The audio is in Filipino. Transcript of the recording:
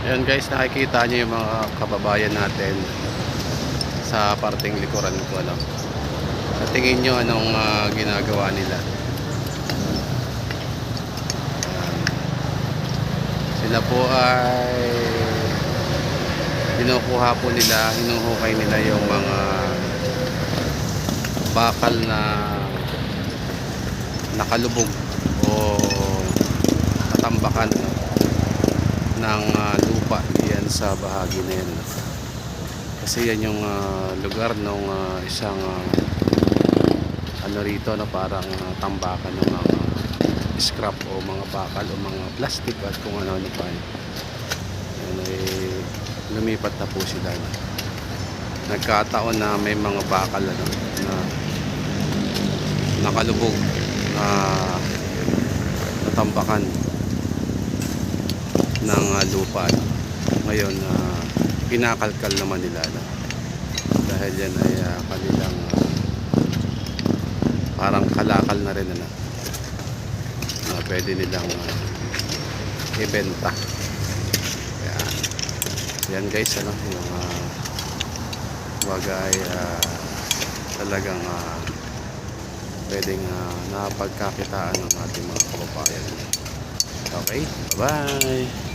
Ayan guys, nakikita nyo yung mga kababayan natin sa parting likuran ko. Sa tingin nyo anong ah, ginagawa nila. Sila po ay kinukuha po nila, hinuhukay nila yung mga bakal na nakalubog o natambakan no, ng ah, lupa yan sa bahagi na yan. Kasi yan yung ah, lugar ng isang ah, ano rito na parang ah, tambakan ng mga scrap o mga bakal o mga plastic at kung ano-ano pa. Yan eh, lumipat na po sila. Nagkataon na may mga bakal ano, na nakalubog na natambakan ng ah, lupa. no. Ngayon, uh, pinakalkal naman nila. no. Dahil yan ay ah, kanilang ah, parang kalakal na rin ano, na pwede nilang ah, ibenta. Yan. Yan guys, ano, yung uh, bagay ah, talagang ah, pwedeng uh, napagkakitaan ng ating mga kababayan. Okay, bye-bye!